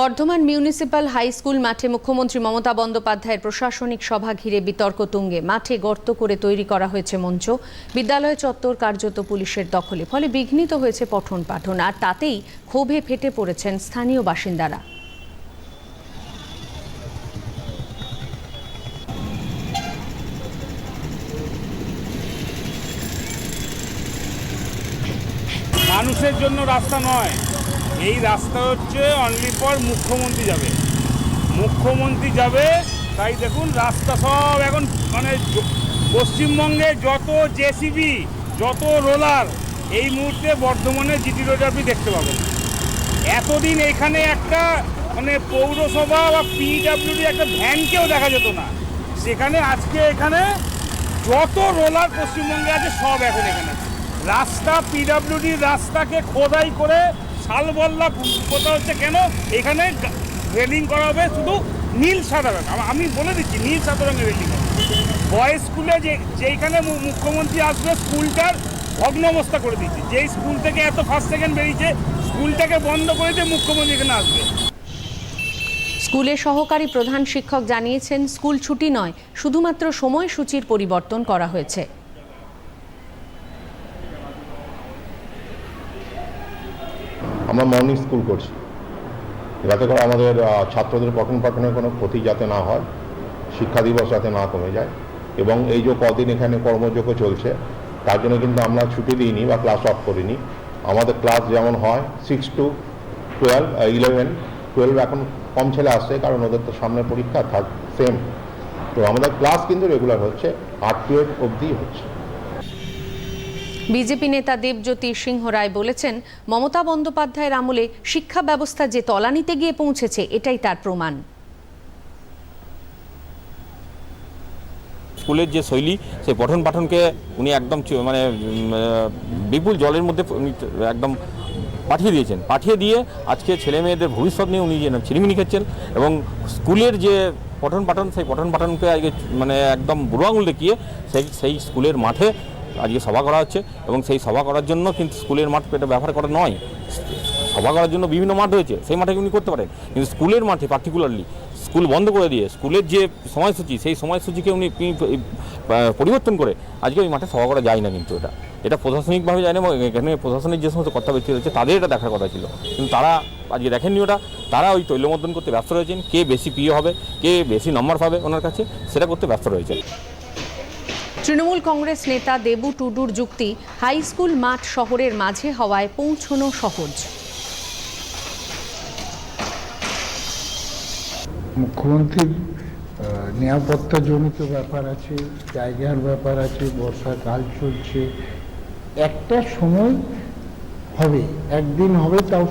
Bardhaman municipal high school মাঠে মুখ্যমন্ত্রী মমতা বন্দ্যোপাধ্যায়ের প্রশাসনিক সভা ঘিরে বিতর্ক তুঙ্গে। মাঠে গর্ত করে তৈরি করা হয়েছে মঞ্চ। বিদ্যালয় চত্বর কার্যত পুলিশের দখলে, ফলে বিঘ্নিত হয়েছে পঠন পাঠন, আর তাতেই ক্ষোভে ফেটে পড়েছেন স্থানীয় বাসিন্দারা। মানুষের জন্য রাস্তা নয় এই রাস্তা হচ্ছে অনলি ফর মুখ্যমন্ত্রী যাবে। মুখ্যমন্ত্রী যাবে, তাই দেখুন রাস্তা সব এখন মানে পশ্চিমবঙ্গে যত জেসিবি যত রোলার, এই মুহূর্তে বর্ধমানে জিটি রোডে আপনি দেখতে পাবেন। এতদিন এখানে একটা মানে পৌরসভা বা পিডাব্লিউডি একটা ভ্যানকেও দেখা যেত না। সেখানে আজকে এখানে যত রোলার পশ্চিমবঙ্গে আছে সব এখন এখানে। রাস্তা পিডাব্লিউডির রাস্তাকে খোদাই করে শালবল্লা কোথা হচ্ছে কেন? এখানে রেলিং করা হবে শুধু নীল সাদা রঙ আমি বলে দিচ্ছি, নীল সাদা রঙের রেলিং বয়েজ স্কুলে যে, যেইখানে মুখ্যমন্ত্রী আসবে, স্কুলটার ভগ্ন অবস্থা করে দিচ্ছে যেই স্কুল থেকে এত ফার্স্ট সেকেন্ড বেরিয়েছে স্কুলটাকে বন্ধ করে দিয়ে মুখ্যমন্ত্রী এখানে আসবে। স্কুলের সহকারী প্রধান শিক্ষক জানিয়েছেন, স্কুল ছুটি নয়, শুধুমাত্র সময়সূচির পরিবর্তন করা হয়েছে। আমরা মর্নিং স্কুল করছি। যাতে করে আমাদের ছাত্রদের পঠন পাঠনের কোনো ক্ষতি যাতে না হয়, শিক্ষা দিবস যাতে না কমে যায়। এবং এই যে কদিন এখানে কর্মযোগ্য চলছে, তার জন্য কিন্তু আমরা ছুটি দিইনি বা ক্লাস অফ করিনি। আমাদের ক্লাস যেমন হয় six to twelve eleven twelve এখন কম ছেলে আসছে কারণ ওদের তো সামনে পরীক্ষা থাক সেম তো আমাদের ক্লাস কিন্তু রেগুলার হচ্ছে, আট টু এইট অবধি হচ্ছে। বিজেপি নেতা দেবজ্যোতি সিংহ রায় বলেছেন, মমতা বন্দ্যোপাধ্যায়ের আমলে শিক্ষা ব্যবস্থা যে তলানিতে গিয়ে পৌঁছেছে, এটাই তার প্রমাণ। স্কুলের যে শৈলী সেই পঠন পাঠনকে উনি একদম মানে বিপুল জলের মধ্যে একদম পাঠিয়ে দিয়েছেন। পাঠিয়ে দিয়ে আজকে ছেলে মেয়েদের ভবিষ্যৎ নিয়ে উনি যে ছিনিমিনি খেচ্ছেন এবং স্কুলের যে পঠন পাঠন, সেই পঠন পাঠনকে আজকে মানে একদম বুড়ো আঙুল দেখিয়ে সেই সেই স্কুলের মাঠে আজকে সভা করা হচ্ছে এবং সেই সভা করার জন্য কিন্তু স্কুলের মাঠ এটা ব্যবহার করা নয়। সভা করার জন্য বিভিন্ন মাঠ রয়েছে, সেই মাঠে উনি করতে পারেন। কিন্তু স্কুলের মাঠে পার্টিকুলারলি স্কুল বন্ধ করে দিয়ে স্কুলের যে সময়সূচি, সেই সময়সূচিকে উনি পরিবর্তন করে আজকে ওই মাঠে সভা করা যায় না কিন্তু এটা। এটা প্রশাসনিকভাবে যায় না এখানে প্রশাসনিক যে সমস্ত কর্তা ব্যক্তি রয়েছে, তাদের এটা দেখার কথা ছিল। কিন্তু তারা আজকে দেখেননি ওটা। তারা ওই তৈলমর্দন করতে ব্যস্ত রয়েছেন। কে বেশি প্রিয় হবে, কে বেশি নম্বর পাবে ওনার কাছে, সেটা করতে ব্যস্ত রয়েছে তৃণমূল কংগ্রেস নেতা দেবু টুডুর যুক্তি, হাই স্কুল মাঠ শহরের মাঝে হওয়ায় পৌঁছনো সহজ। মুখ্যমন্ত্রীর নিরাপত্তাজনিত ব্যাপার আছে, জায়গার ব্যাপার আছে বর্ষাকাল চলছে। একটা সময় হবে, একদিন হবে তাও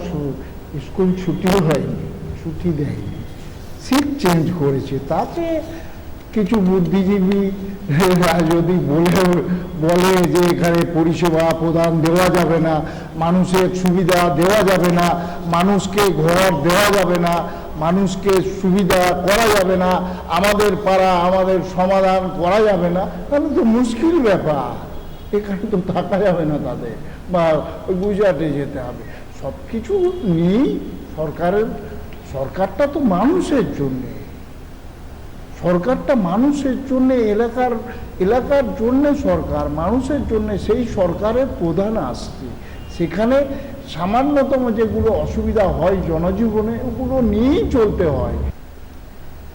স্কুল ছুটিও হয়নি, ছুটি দেয়নি। সিট চেঞ্জ করেছে, তাতে কিছু বুদ্ধিজীবী যদি বলে বলে যে এখানে পরিষেবা প্রদান দেওয়া যাবে না, মানুষের সুবিধা দেওয়া যাবে না, মানুষকে ঘর দেওয়া যাবে না, মানুষকে সুবিধা করা যাবে না, আমাদের পাড়া আমাদের সমাধান করা যাবে না, তাহলে তো মুশকিল ব্যাপার। এখানে তো থাকা যাবে না তাদের, বা গুজরাটে যেতে হবে। সব কিছু নিয়েই সরকারের, সরকারটা তো মানুষের জন্যে। সরকারটা মানুষের জন্য, এলাকার এলাকার জন্য সরকার, মানুষের জন্য সেই সরকারের প্রধান আসছে। সেখানে সামান্যতম যেগুলো অসুবিধা হয় জনজীবনে, ওগুলো নিয়েই চলতে হয়।